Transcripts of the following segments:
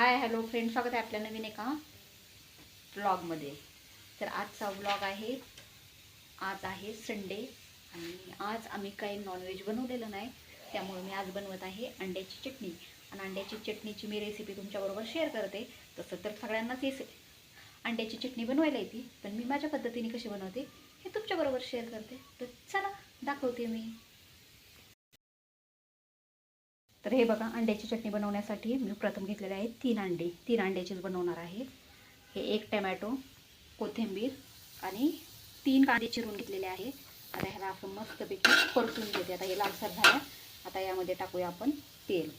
Hi hello friend स्वागत आहे आपल्या नवीन एका ब्लॉगमध्ये तर आजचा ब्लॉग आहे आज आहे संडे आणि आज आम्ही काही नॉनव्हेज बनवलेलं नाही. त्यामुळे मी आज बनवत आहे अंड्याची चटणी. आणि अंड्याची चटणीची मी रेसिपी तुमच्याबरोबर शेअर करते. तसं तर सगळ्यांनाच येस अंड्याची चटणी बनवायला येते पण मी माझ्या पद्धतीने कशी बनवते हे तुमच्याबरोबर शेअर करते. तर चला दाखवते मी. तर हे बघा अंड्याची चटणी बनवण्यासाठी मी प्रथम घेतलेले आहे तीन अंडे. तीन अंड्याचीच बनवणार आहे. हे एक टमॅटो कोथिंबीर आणि तीन कांदे चिरून घेतलेले आहे आता ह्याला आपण मस्तपैकी परतून घेते आता हे लालसर झाल्या आता यामध्ये टाकूया आपण तेल.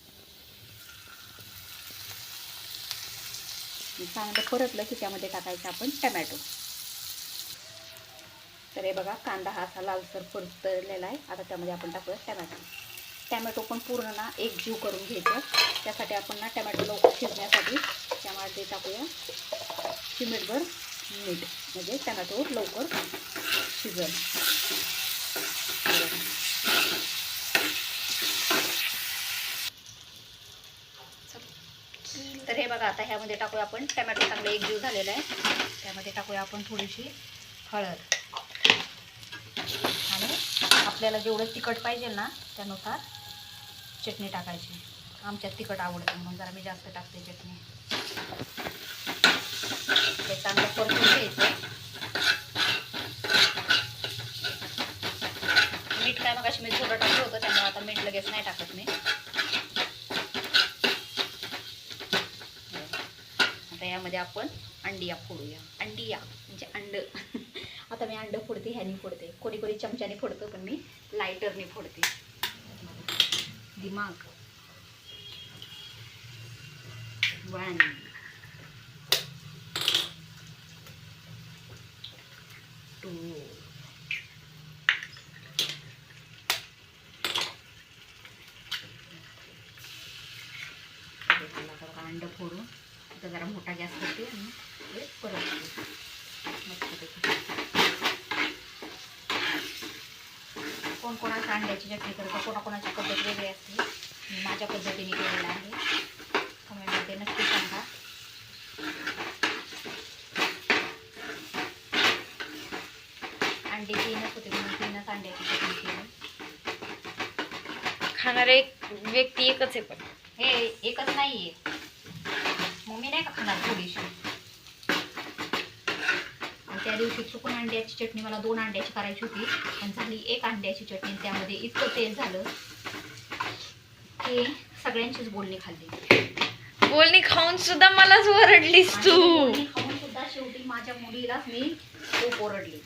चांगलं परतलं की त्यामध्ये टाकायचं आपण टमॅटो. तर हे बघा कांदा हा असा लालसर परतलेला आहे. आता त्यामध्ये आपण टाकूया टमॅटो. टॅमॅटो पण पूर्ण ना एक जीव करून घ्यायचं. त्यासाठी आपण ना टॅमॅटो लवकर शिजण्यासाठी त्यामध्ये टाकूया. चिमीटभर मीठ म्हणजे टॅमॅटो लवकर शिजल. तर हे बघा आता ह्यामध्ये टाकूया आपण. टॅमॅटो चांगलं एक जीव झालेला आहे. त्यामध्ये टाकूया आपण थोडीशी हळद. आणि आपल्याला जेवढं तिखट पाहिजे ना त्यानुसार चटणी टाकायची. आमच्यात तिखट आवडतं म्हणून जरा मी जास्त टाकते चटणी. हे चांगलं परतून घ्यायचं. मीठ काय मग अशी मी थोडं टाकलं होतं त्यामुळे आता मीठ लगेच नाही टाकत मी. आता यामध्ये आपण अंडिया फोडूया. अंडिया म्हणजे अंड. आता मी अंड फोडते ह्यानी फोडते. कोणी कोणी चमच्याने फोडतो पण मी लायटरने फोडते. दिमाग वन टू अंड फोडून आता जरा मोठा गॅस करते आणि हे परत मस्तपैकी कोण कोणाच्या अंड्याची चटणी करतं कोणाकोणाची पद्धत वेगळी असते माझ्या पद्धतीने केलेलं आहे. कमेंटमध्ये नक्की सांगा. अंडे तीनच होते म्हणून तीनच अंड्याची चटणी केली. खाणारे एक व्यक्ती एकच आहे पण. हे एकच नाही आहे मग मी नाही का खाणार थोडीशी? त्या दिवशी चुकून अंड्याची चटणी मला दोन अंड्याची करायची होती. पण झाली एक अंड्याची चटणी त्यामध्ये इतकं तेल झालं. की सगळ्यांचीच बोलणी खाल्ली. बोलणी खाऊन सुद्धा मलाच ओरडलीस तू. बोलणी खाऊन सुद्धा शेवटी माझ्या मुलीलाच मी खूप ओरडली.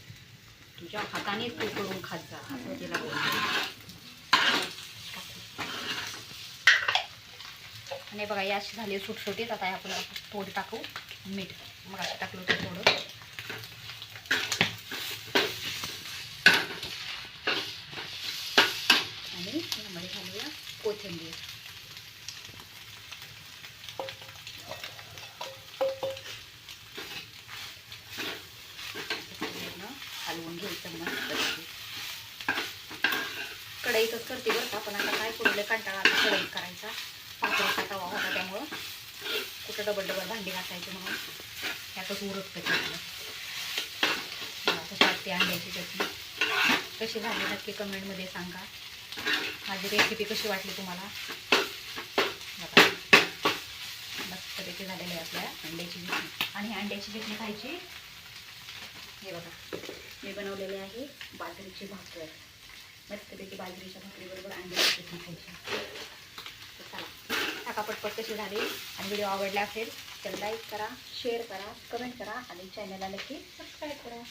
तुझ्या हाताने तू करून खात जा असं तिला आणि बघा या अशी झाली सुटसुटीत. आता आपण थोडी टाकू. मीठ. मग असं टाकलं होतं थोडं. आणि यामध्ये घालूया कोथिंबीर. हलवून घ्यायचं मस्त कढईतच करते बरं का पण आता काय करू कंटाळा आता कढईत करायचा. पापडीचा तवा होता त्यामुळं. कुठं डबल डबल भांडी घासायची म्हणून. ह्यातच उरकतं ते आपलं. कशी वाटते अंड्याची चटणी. कशी झाली नक्की कमेंटमध्ये सांगा. माझी रेसिपी कशी वाटली तुम्हाला? बघा. मस्तपैकी झालेली आहे आपल्या अंड्याची चटणी आणि अंड्याची चटणी खायची. हे बघा. मी बनवलेले आहे बाजरीची भाकर. मस्तपैकी बाजरीच्या भाकरीबरोबर अंड्याची चटणी खायची. तर चला. कशी झाली. आणि व्हिडिओ आवडला असेल तर लाईक करा शेअर करा कमेंट करा आणि चॅनलला नक्की सबस्क्राईब करा.